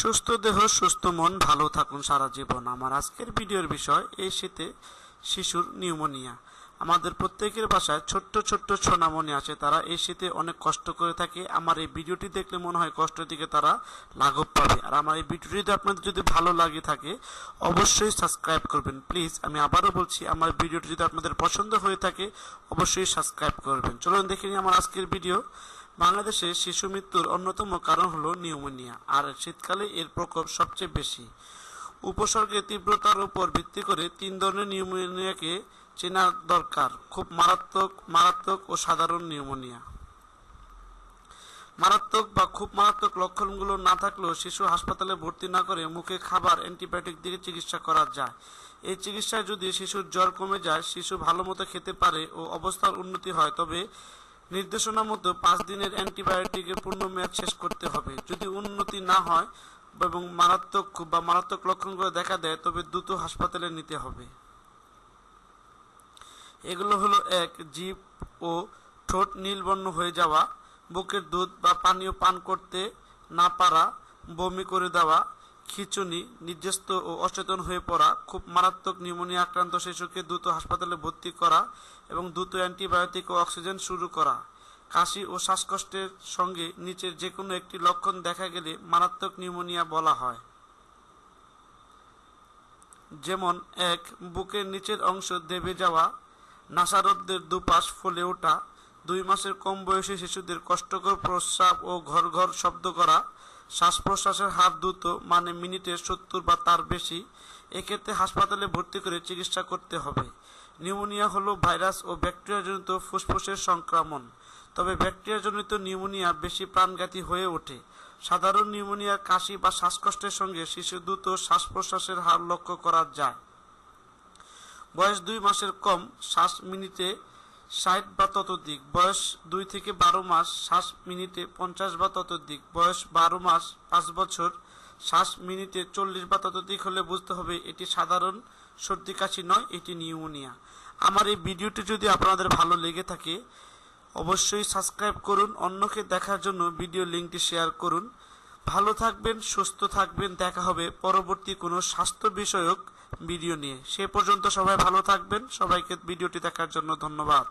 সুস্থ দেহ, সুস্থ মন, ভালো থাকুন সারা জীবন। আমার আজকের ভিডিওর বিষয়, এই শীতে শিশুর নিউমোনিয়া। আমাদের প্রত্যেকের বাসায় ছোট্ট ছোট্ট সোনামণি আছে। তারা এই শীতে অনেক কষ্ট করে থাকে। আমার এই ভিডিওটি দেখলে মনে হয় কষ্টের দিকে তারা লাঘব পাবে। আর আমার এই ভিডিওটি যদি আপনাদের যদি ভালো লাগে থাকে, অবশ্যই সাবস্ক্রাইব করবেন। প্লিজ, আমি আবারও বলছি, আমার ভিডিওটি যদি আপনাদের পছন্দ হয়ে থাকে, অবশ্যই সাবস্ক্রাইব করবেন। চলুন দেখে নিই আমার আজকের ভিডিও। বাংলাদেশে শিশু মৃত্যুর অন্যতম কারণ হলো নিউমোনিয়া, আর শীতকালে এর প্রকোপ সবচেয়ে বেশি। উপসর্গের তীব্রতার উপর ভিত্তি করে তিন ধরনের নিউমোনিয়াকে চেনা দরকার, খুব মারাত্মক মারাত্মক ও সাধারণ নিউমোনিয়া। মারাত্মক বা খুব মারাত্মক লক্ষণগুলো না থাকলেও শিশু হাসপাতালে ভর্তি না করে মুখে খাবার, অ্যান্টিবায়োটিক দিয়ে চিকিৎসা করা যায়। এই চিকিৎসায় যদি শিশুর জ্বর কমে যায়, শিশু ভালো মতো খেতে পারে ও অবস্থার উন্নতি হয়, তবে নির্দেশনা মতো পাঁচ দিনের অ্যান্টিবায়োটিকের পূর্ণ মেয়াদ শেষ করতে হবে। যদি উন্নতি না হয় এবং মারাত্মক বা মারাত্মক লক্ষণগুলো দেখা দেয়, তবে দ্রুত হাসপাতালে নিতে হবে। এগুলো হলো এক জীব ও ঠোঁট নীলবর্ণ হয়ে যাওয়া, বুকের দুধ বা পানীয় পান করতে না পারা, বমি করে দেওয়া খিঁচুনি, নির্যাস্ত ও অচেতন হয়ে পড়া, খুব মারাত্মক নিউমোনিয়া আক্রান্ত শিশুকে দ্রুত হাসপাতালে ভর্তি করা এবং দ্রুত অ্যান্টিবায়োটিক ও অক্সিজেন শুরু করা। কাশি ও শ্বাসকষ্টের সঙ্গে নিচের যে কোনো একটি লক্ষণ দেখা গেলে মারাত্মক নিউমোনিয়া বলা হয়। যেমন, এক, বুকের নিচের অংশ দেবে যাওয়া নাসারদের দুপাশ ফুলে ওঠা, দুই মাসের কম বয়সী শিশুদের কষ্টকর প্রস্রাব ও ঘর ঘর শব্দ করা শ্বাস প্রশ্বাসের হার দ্রুত মানে মিনিটে সত্তর বা তার বেশি, এক্ষেত্রে হাসপাতালে ভর্তি করে চিকিৎসা করতে হবে। নিউমোনিয়া হলো ভাইরাস ও ব্যাকটেরিয়াজনিত ফুসফুসের সংক্রমণ। তবে ব্যাকটেরিয়াজনিত নিউমোনিয়া বেশি প্রাণঘাতী হয়ে ওঠে। সাধারণ নিউমোনিয়ার কাশি বা শ্বাসকষ্টের সঙ্গে শিশু দ্রুত শ্বাস প্রশ্বাসের হার লক্ষ্য করা যায়। বয়স দুই মাসের কম, শ্বাস মিনিটে ষাট বা ততোধিক, বয়স দুই থেকে বারো মাস শ্বাস মিনিটে পঞ্চাশ বা ততোধিক, বয়স বারো মাস, পাঁচ বছর শ্বাস মিনিটে চল্লিশ বা ততোধিক হলে বুঝতে হবে এটি সাধারণ সর্দি কাশি নয়, এটি নিউমোনিয়া। আমার এই ভিডিওটি যদি আপনাদের ভালো লেগে থাকে, অবশ্যই সাবস্ক্রাইব করুন, অন্যকে দেখার জন্য ভিডিও লিঙ্কটি শেয়ার করুন। ভালো থাকবেন, সুস্থ থাকবেন, দেখা হবে পরবর্তী কোনো স্বাস্থ্য বিষয়ক ভিডিও নিয়ে। সে পর্যন্ত সবাই ভালো থাকবেন। সবাইকে ভিডিওটি দেখার জন্য ধন্যবাদ।